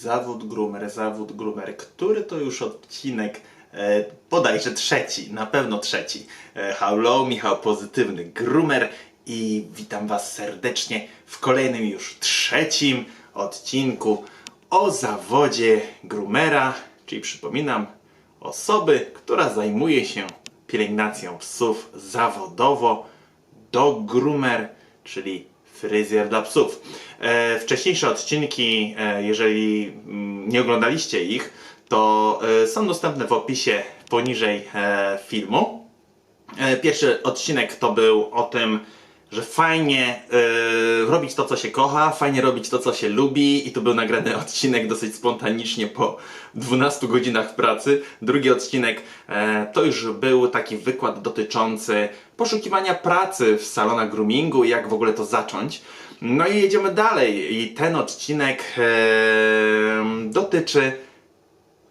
Zawód groomer, zawód groomer. Który to już odcinek? E, bodajże trzeci, na pewno trzeci. E, hello, Michał Pozytywny Groomer i witam Was serdecznie w kolejnym już trzecim odcinku o zawodzie groomera, czyli przypominam, osoby, która zajmuje się pielęgnacją psów zawodowo do groomer, czyli fryzjer dla psów. E, wcześniejsze odcinki, e, jeżeli mm, nie oglądaliście ich, to e, są dostępne w opisie poniżej filmu. Pierwszy odcinek to był o tym, że fajnie e, robić to, co się kocha, fajnie robić to, co się lubi, i to był nagrany odcinek dosyć spontanicznie po 12 godzinach pracy. Drugi odcinek e, to już był taki wykład dotyczący poszukiwania pracy w salonach groomingu i jak w ogóle to zacząć. No i jedziemy dalej. I ten odcinek e, dotyczy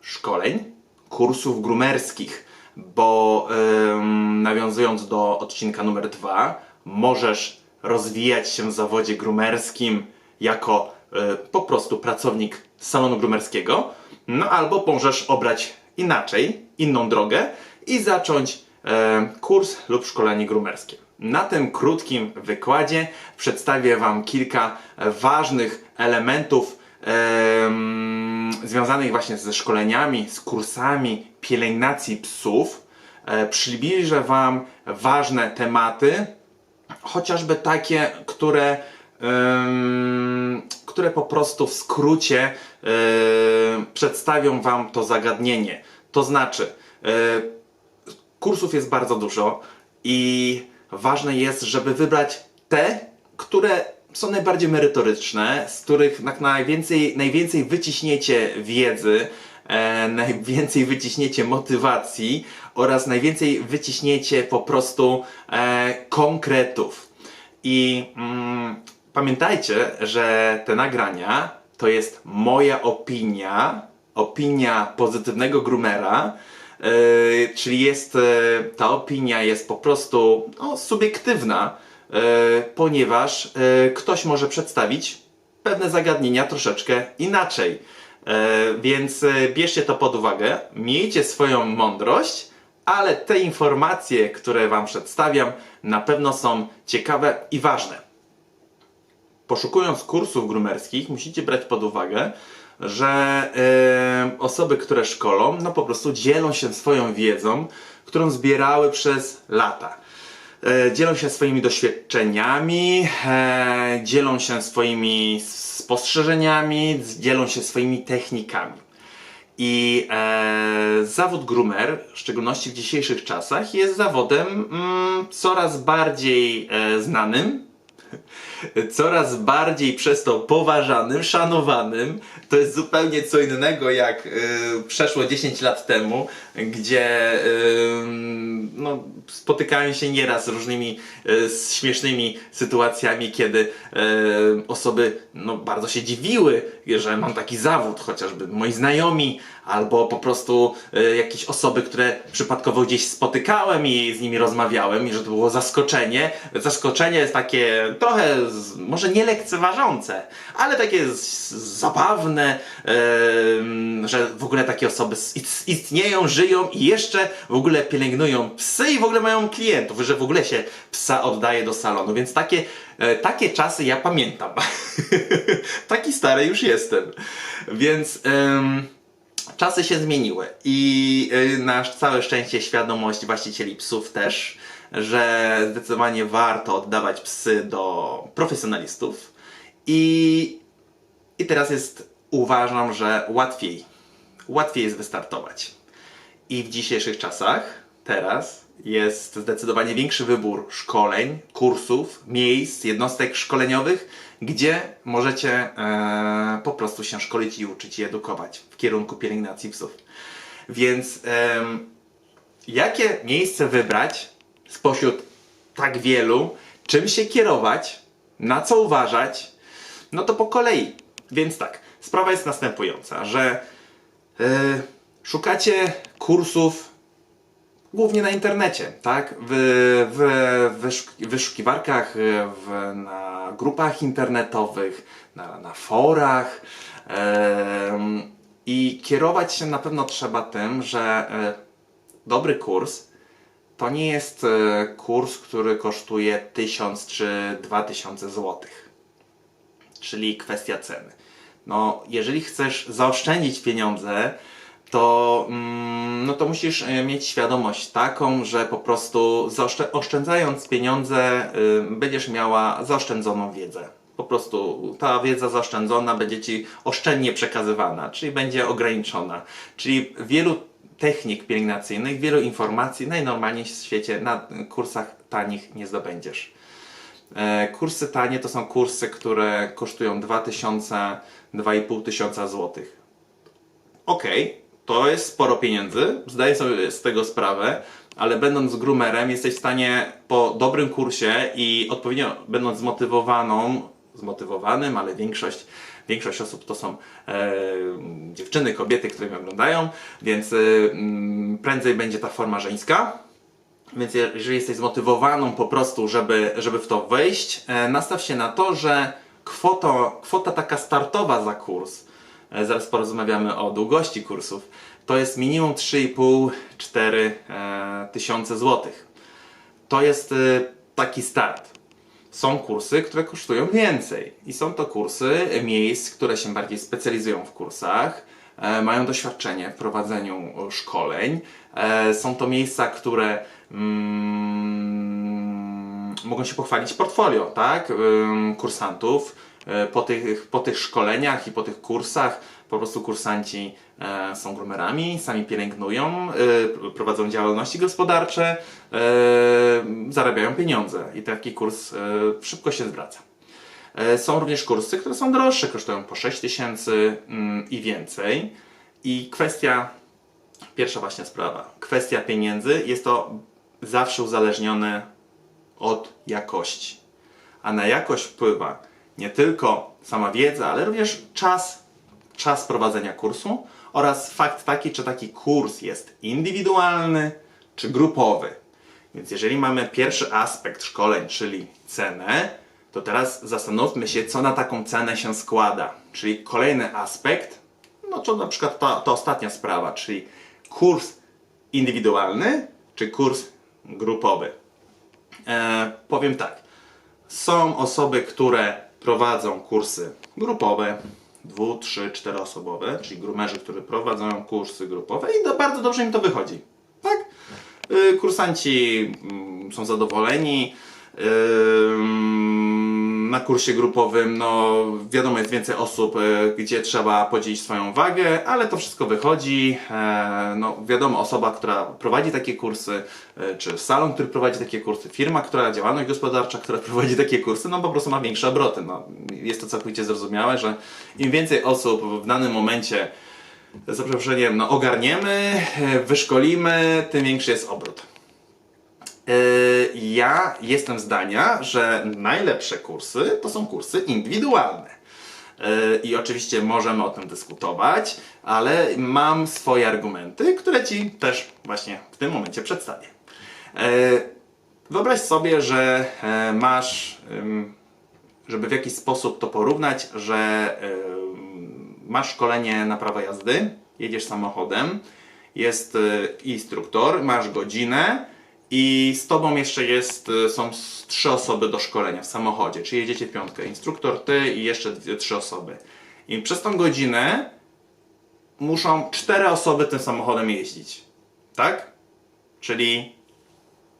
szkoleń, kursów groomerskich, bo ym, nawiązując do odcinka numer dwa, możesz rozwijać się w zawodzie groomerskim jako y, po prostu pracownik salonu groomerskiego, no albo możesz obrać inaczej, inną drogę i zacząć e, kurs lub szkolenie groomerskie. Na tym krótkim wykładzie przedstawię Wam kilka ważnych elementów em, związanych właśnie ze szkoleniami, z kursami pielęgnacji psów. Przybliżę Wam ważne tematy, chociażby takie, które, em, które po prostu w skrócie e, przedstawią Wam to zagadnienie. To znaczy, e, kursów jest bardzo dużo i ważne jest, żeby wybrać te, które są najbardziej merytoryczne, z których najwięcej, najwięcej wyciśniecie wiedzy, e, najwięcej wyciśniecie motywacji oraz najwięcej wyciśniecie po prostu e, konkretów. I mm, pamiętajcie, że te nagrania to jest moja opinia, opinia pozytywnego groomera, Yy, czyli jest, e, ta opinia jest po prostu no, subiektywna, e, ponieważ e, ktoś może przedstawić pewne zagadnienia troszeczkę inaczej. E, Więc e, bierzcie to pod uwagę, miejcie swoją mądrość, ale te informacje, które Wam przedstawiam, na pewno są ciekawe i ważne poszukując kursów groomerskich, musicie brać pod uwagę, że e, osoby, które szkolą, no po prostu dzielą się swoją wiedzą, którą zbierały przez lata. E, dzielą się swoimi doświadczeniami, e, dzielą się swoimi spostrzeżeniami, dzielą się swoimi technikami. I e, zawód groomer, w szczególności w dzisiejszych czasach, jest zawodem mm, coraz bardziej znanym, coraz bardziej przez to poważanym, szanowanym. To jest zupełnie co innego jak y, przeszło 10 lat temu, gdzie y, no, spotykałem się nieraz z różnymi y, z śmiesznymi sytuacjami, kiedy y, osoby no, bardzo się dziwiły, że mam taki zawód, chociażby moi znajomi, albo po prostu y, jakieś osoby, które przypadkowo gdzieś spotykałem i z nimi rozmawiałem i że to było zaskoczenie. Zaskoczenie jest takie trochę, z, może nie lekceważące, ale takie z, zabawne, em, że w ogóle takie osoby istnieją, żyją i jeszcze w ogóle pielęgnują psy i w ogóle mają klientów, że w ogóle się psa oddaje do salonu, więc takie, e, takie czasy ja pamiętam. Taki stary już jestem. Więc... em, czasy się zmieniły i y, na całe szczęście świadomość właścicieli psów też, że zdecydowanie warto oddawać psy do profesjonalistów i, i teraz jest, uważam, że łatwiej, łatwiej jest wystartować. I w dzisiejszych czasach, teraz, jest zdecydowanie większy wybór szkoleń, kursów, miejsc, jednostek szkoleniowych, gdzie możecie e, po prostu się szkolić i uczyć i edukować w kierunku pielęgnacji psów. Więc em, jakie miejsce wybrać spośród tak wielu, czym się kierować, na co uważać, no to po kolei. Więc tak, sprawa jest następująca, że e, szukacie kursów głównie na internecie, tak? W, w wyszuk- wyszukiwarkach, w, na grupach internetowych, na, na forach, I kierować się na pewno trzeba tym, że y, dobry kurs to nie jest y, kurs, który kosztuje 1000 czy 2000 złotych czyli kwestia ceny. No, jeżeli chcesz zaoszczędzić pieniądze, to, mm, no to musisz e, mieć świadomość taką, że po prostu oszczędzając pieniądze, y, będziesz miała zaoszczędzoną wiedzę. Po prostu ta wiedza zaoszczędzona będzie ci oszczędnie przekazywana, czyli będzie ograniczona. Czyli wielu technik pielęgnacyjnych, wielu informacji najnormalniej w świecie na kursach tanich nie zdobędziesz. E, Kursy tanie to są kursy, które kosztują 2000, 2500 tysiąca złotych. To jest sporo pieniędzy, zdaję sobie z tego sprawę, ale będąc groomerem jesteś w stanie po dobrym kursie i odpowiednio będąc zmotywowaną, zmotywowanym, ale większość, większość osób to są e, dziewczyny, kobiety, które mnie oglądają, więc e, mm, prędzej będzie ta forma żeńska. Więc je- jeżeli jesteś zmotywowaną po prostu, żeby, żeby w to wejść, e, nastaw się na to, że kwoto, kwota taka startowa za kurs, zaraz porozmawiamy o długości kursów, to jest minimum 3,5-4 e, tysiące złotych. To jest e, taki start. Są kursy, które kosztują więcej i są to kursy miejsc, które się bardziej specjalizują w kursach, e, mają doświadczenie w prowadzeniu e, szkoleń. E, są to miejsca, które mm, mogą się pochwalić portfolio, tak? Kursantów. E, Po tych, po tych szkoleniach i po tych kursach po prostu kursanci e, są groomerami, sami pielęgnują, e, prowadzą działalności gospodarcze, zarabiają pieniądze i taki kurs szybko się zwraca. Są również kursy, które są droższe, kosztują po 6 tysięcy mm, i więcej. I kwestia, pierwsza właśnie sprawa, kwestia pieniędzy jest to zawsze uzależnione od jakości. A na jakość wpływa nie tylko sama wiedza, ale również czas, czas prowadzenia kursu oraz fakt taki, czy taki kurs jest indywidualny czy grupowy. Więc jeżeli mamy pierwszy aspekt szkoleń, czyli cenę, to teraz zastanówmy się, co na taką cenę się składa. Czyli kolejny aspekt, no to na przykład ta, ta ostatnia sprawa, czyli kurs indywidualny czy kurs grupowy. E, powiem tak. Są osoby, które prowadzą kursy grupowe, dwu, trzy, czteroosobowe, czyli grumerzy, którzy prowadzą kursy grupowe i bardzo dobrze im to wychodzi. Tak? Y, Kursanci mm, są zadowoleni. Ym, Na kursie grupowym, no wiadomo, jest więcej osób, y, gdzie trzeba podzielić swoją wagę, ale to wszystko wychodzi. E, No wiadomo, osoba, która prowadzi takie kursy, y, czy salon, który prowadzi takie kursy, firma, która, działalność gospodarcza, która prowadzi takie kursy, no po prostu ma większe obroty. No, jest to całkowicie zrozumiałe, że im więcej osób w danym momencie za przeproszeniem, no ogarniemy, e, wyszkolimy, tym większy jest obrót. Yy, Ja jestem zdania, że najlepsze kursy to są kursy indywidualne. Yy, I oczywiście możemy o tym dyskutować, ale mam swoje argumenty, które Ci też właśnie w tym momencie przedstawię. Yy, Wyobraź sobie, że e, masz, żeby w jakiś sposób to porównać, że masz szkolenie na prawo jazdy, jedziesz samochodem, jest y, instruktor, masz godzinę i z tobą jeszcze jest, y, są trzy osoby do szkolenia w samochodzie, czyli jedziecie w piątkę. Instruktor, ty i jeszcze dwie, trzy osoby. I przez tą godzinę muszą cztery osoby tym samochodem jeździć. Tak? Czyli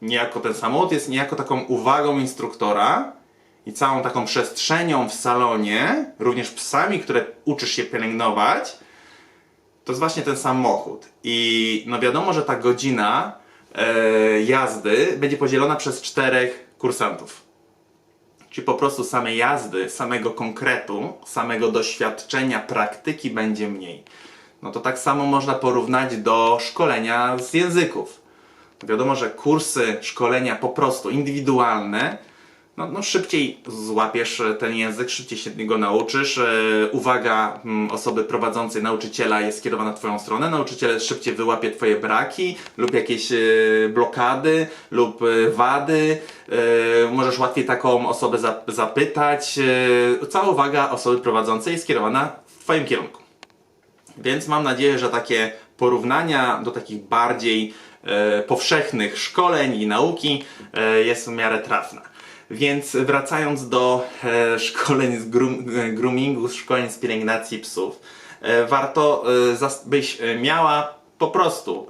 niejako ten samochód jest niejako taką uwagą instruktora i całą taką przestrzenią w salonie, również psami, które uczysz się pielęgnować, to jest właśnie ten samochód. I no wiadomo, że ta godzina e, jazdy będzie podzielona przez czterech kursantów. Czyli po prostu samej jazdy, samego konkretu, samego doświadczenia, praktyki będzie mniej. No to tak samo można porównać do szkolenia z języków. Wiadomo, że kursy szkolenia po prostu indywidualne, no, no szybciej złapiesz e, ten język, szybciej się go nauczysz. E, Uwaga mm, osoby prowadzącej, nauczyciela jest skierowana w Twoją stronę. Nauczyciel szybciej wyłapie Twoje braki lub jakieś e, blokady lub wady. Możesz łatwiej taką osobę zap- zapytać. Cała uwaga osoby prowadzącej jest skierowana w Twoim kierunku. Więc mam nadzieję, że takie porównania do takich bardziej powszechnych szkoleń i nauki jest w miarę trafna. Więc wracając do e, szkoleń z e, groomingu, szkoleń z pielęgnacji psów, e, warto, byś miała po prostu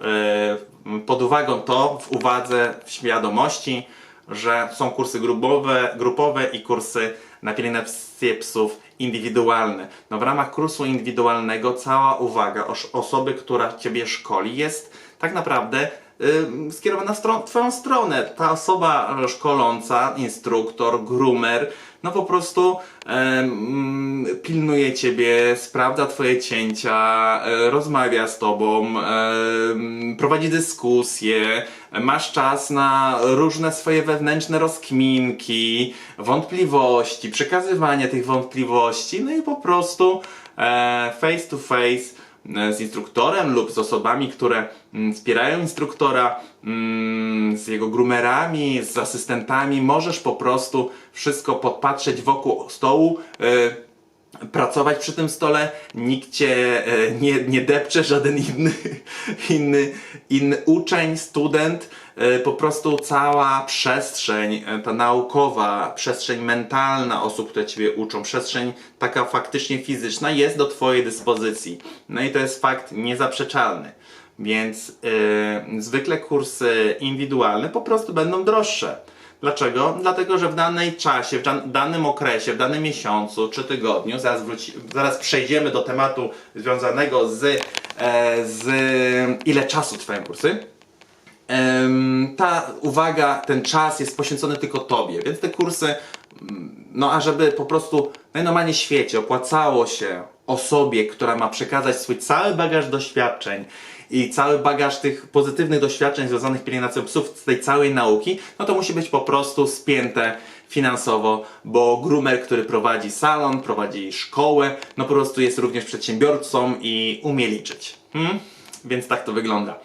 pod uwagą to, w uwadze, w świadomości, że są kursy grupowe, grupowe i kursy na pielęgnację psów indywidualne. No w ramach kursu indywidualnego cała uwaga os- osoby, która Ciebie szkoli jest tak naprawdę skierowana w Twoją stronę. Ta osoba szkoląca, instruktor, groomer, no po prostu pilnuje Ciebie, sprawdza Twoje cięcia, e, rozmawia z Tobą, prowadzi dyskusje, masz czas na różne swoje wewnętrzne rozkminki, wątpliwości, przekazywanie tych wątpliwości, no i po prostu e, face to face z instruktorem lub z osobami, które mm, wspierają instruktora, mm, z jego groomerami, z asystentami, możesz po prostu wszystko podpatrzeć wokół stołu. Pracować przy tym stole, nikt cię e, nie, nie depcze, żaden inny, inny, inny uczeń, student, e, po prostu cała przestrzeń, e, ta naukowa, przestrzeń mentalna osób, które ciebie uczą, przestrzeń taka faktycznie fizyczna jest do twojej dyspozycji. No i to jest fakt niezaprzeczalny. Więc zwykle kursy indywidualne po prostu będą droższe. Dlaczego? Dlatego, że w danej czasie, w dan- danym okresie, w danym miesiącu czy tygodniu, zaraz, wróci, zaraz przejdziemy do tematu związanego z, e, z ile czasu trwają kursy. Ta uwaga, ten czas jest poświęcony tylko Tobie, więc te kursy, mm, no a żeby po prostu najnormalniej w świecie opłacało się osobie, która ma przekazać swój cały bagaż doświadczeń i cały bagaż tych pozytywnych doświadczeń związanych z pielęgnacją psów, z tej całej nauki, no to musi być po prostu spięte finansowo, bo groomer, który prowadzi salon, prowadzi szkołę, no po prostu jest również przedsiębiorcą i umie liczyć. Hmm? Więc tak to wygląda.